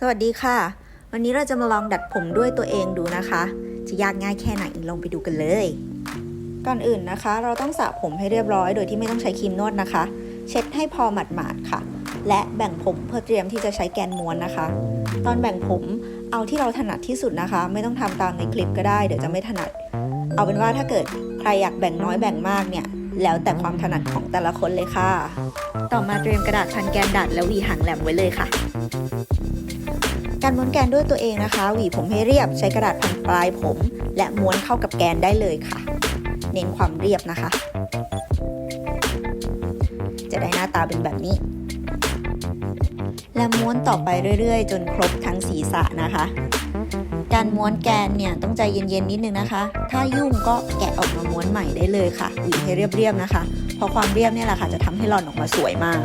สวัสดีค่ะ วันนี้เราจะมาลองดัดผมด้วยตัวเองดูนะคะ จะยากง่ายแค่ไหนลองไปดูกันเลย ก่อนอื่นนะคะ เราต้องสระผมให้เรียบร้อยโดยที่ไม่ต้องใช้ครีมนวดนะคะ เช็ดให้พอหมาดๆค่ะ และแบ่งผมเพื่อเตรียมที่จะใช้แกนม้วนนะคะ ตอนแบ่งผมเอาที่เราถนัดที่สุดนะคะ ไม่ต้องทำตามในคลิปก็ได้เดี๋ยวจะไม่ถนัด เอาเป็นว่าถ้าเกิดใครอยากแบ่งน้อยแบ่งมากเนี่ยแล้วแต่ความถนัดของแต่ละคนเลยค่ะ ต่อมาเตรียมกระดาษพันแกนดัดแล้วหวีหางแหลมไว้เลยค่ะ การม้วนแกนด้วยตัวเองนะคะ หวีผมให้เรียบใช้กระดาษพันปลายผม และม้วนเข้ากับแกนได้เลยค่ะ เน้นความเรียบนะคะ จะได้หน้าตาเป็นแบบนี้ และม้วนต่อไปเรื่อยๆ จนครบทั้งศีรษะนะคะ การม้วนแกนเนี่ยต้องใจเย็นๆนิดนึงนะคะ ถ้ายุ่งก็แกะออกมาม้วนใหม่ได้เลยค่ะหวีให้เรียบๆนะคะ เพราะความเรียบเนี่ยแหละค่ะจะทำให้หลอนออกมาสวยมาก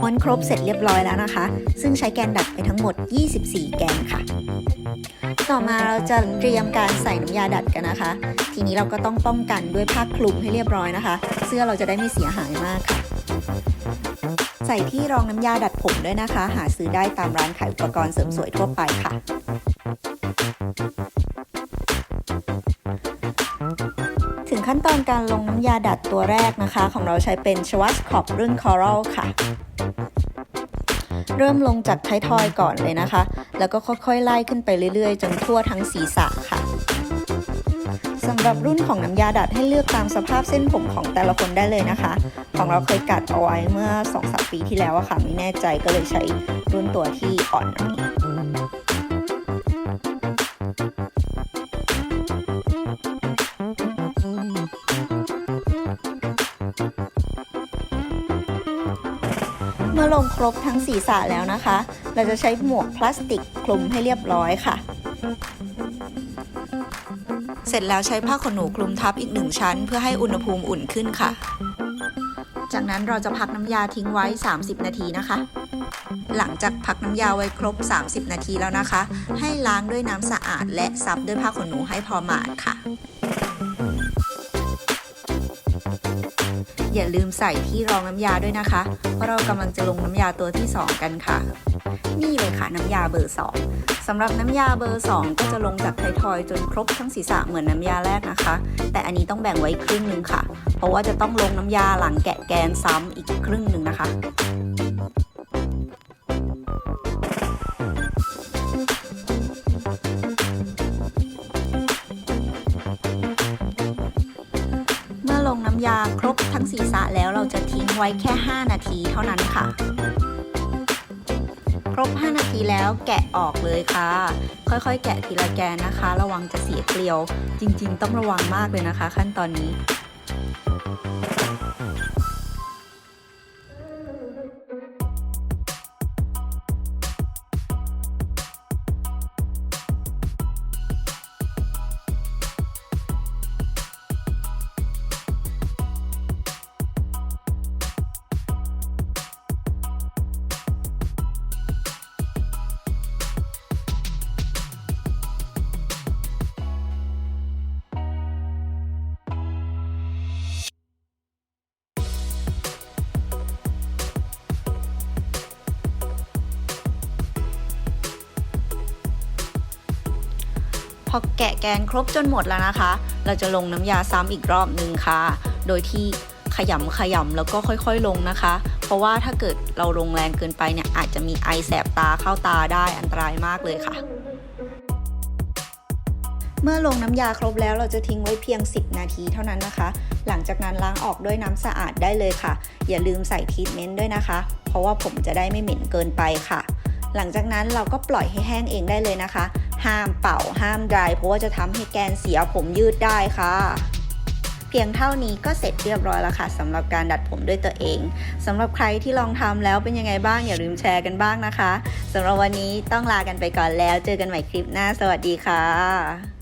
ม้วนครบเสร็จเรียบร้อยแล้วนะคะ ซึ่งใช้แกนดัดไปทั้งหมด 24 แกนค่ะ ต่อมาเราจะเตรียมการใส่น้ำยาดัดกันนะคะ ทีนี้เราก็ต้องป้องกันด้วยผ้าคลุมให้เรียบร้อยนะคะ เสื้อเราจะได้ไม่เสียหายมากค่ะ ใส่ที่รองน้ำยาดัดผมด้วยนะคะ หาซื้อได้ตามร้านขายอุปกรณ์เสริมสวยทั่วไปค่ะ ขั้นตอนการลงน้ำยาดัดตัวแรกนะคะ ของเราใช้เป็นชวัสคอปรุ่น Coral ค่ะ เริ่มลงจากท้ายทอยก่อนเลยนะคะ แล้วก็ค่อยๆไล่ขึ้นไปเรื่อยๆ จนทั่วทั้งศีรษะค่ะสำหรับรุ่นของน้ำยาดัดให้เลือกตามสภาพเส้นผมของแต่ละคนได้เลยนะคะ ของเราเคยกัดเอาไว้เมื่อ2อสปีที่แล้วอะค่ะ ไม่แน่ใจก็เลยใช้รุ่นตัวที่อ่อนหน่อย เมื่อลงครบทั้งศีรษะแล้วนะคะ เราจะใช้หมวกพลาสติกคลุมให้เรียบร้อยค่ะ เสร็จแล้วใช้ผ้าขนหนูคลุมทับอีกหนึ่งชั้น เพื่อให้อุณหภูมิอุ่นขึ้นค่ะ จากนั้นเราจะพักน้ำยาทิ้งไว้ 30 นาทีนะคะ หลังจากพักน้ำยาไว้ครบ 30 นาทีแล้วนะคะ ให้ล้างด้วยน้ำสะอาดและซับด้วยผ้าขนหนูให้พอหมาดค่ะ อย่าลืมใส่ที่รองน้ำยาด้วยนะคะ เพราะเรากำลังจะลงน้ำยาตัวที่ 2 กันค่ะ นี่เลยค่ะน้ำยาเบอร์ 2สำหรับน้ำยาเบอร์ 2 ก็จะลงจากไททอยจนครบทั้งศีรษะเหมือนน้ำยาแรกนะคะ แต่อันนี้ต้องแบ่งไว้ครึ่งหนึ่งค่ะ เพราะว่าจะต้องลงน้ำยาหลังแกะแกนซ้ำอีกครึ่งหนึ่งนะคะ งน้ำยาครบทั้งศีรษะแล้วเราจะทิ้งไว้แค่ 5 นาทีเท่านั้นค่ะ ครบ 5 นาทีแล้วแกะออกเลยค่ะ ค่อยๆ แกะทีละแกนนะคะ ระวังจะเสียเกลียว จริง ๆ ต้องระวังมากเลยนะคะ ขั้นตอนนี้ พอแกะแกนครบจนหมดแล้วนะคะ เราจะลงน้ำยาซ้ำอีกรอบนึงค่ะ โดยที่ขยำขยำแล้วก็ค่อยๆลงนะคะ เพราะว่าถ้าเกิดเราลงแรงเกินไปเนี่ยอาจจะมีไอแสบตาเข้าตาได้อันตรายมากเลยค่ะ เมื่อลงน้ำยาครบแล้วเราจะทิ้งไว้เพียง 10 นาทีเท่านั้นนะคะ หลังจากนั้นล้างออกด้วยน้ำสะอาดได้เลยค่ะ อย่าลืมใส่ทีทเมนต์ด้วยนะคะ เพราะว่าผมจะได้ไม่เหม็นเกินไปค่ะ หลังจากนั้นเราก็ปล่อยให้แห้งเองได้เลยนะคะ ห้ามเป่าห้ามดรายเพราะว่าจะทำให้แกนเสียผมยืดได้ค่ะเพียงเท่านี้ก็เสร็จเรียบร้อยแล้วค่ะสำหรับการดัดผมด้วยตัวเองสำหรับใครที่ลองทำแล้วเป็นยังไงบ้างอย่าลืมแชร์กันบ้างนะคะสำหรับวันนี้ต้องลากันไปก่อนแล้ว เจอกันใหม่คลิปหน้า สวัสดีค่ะ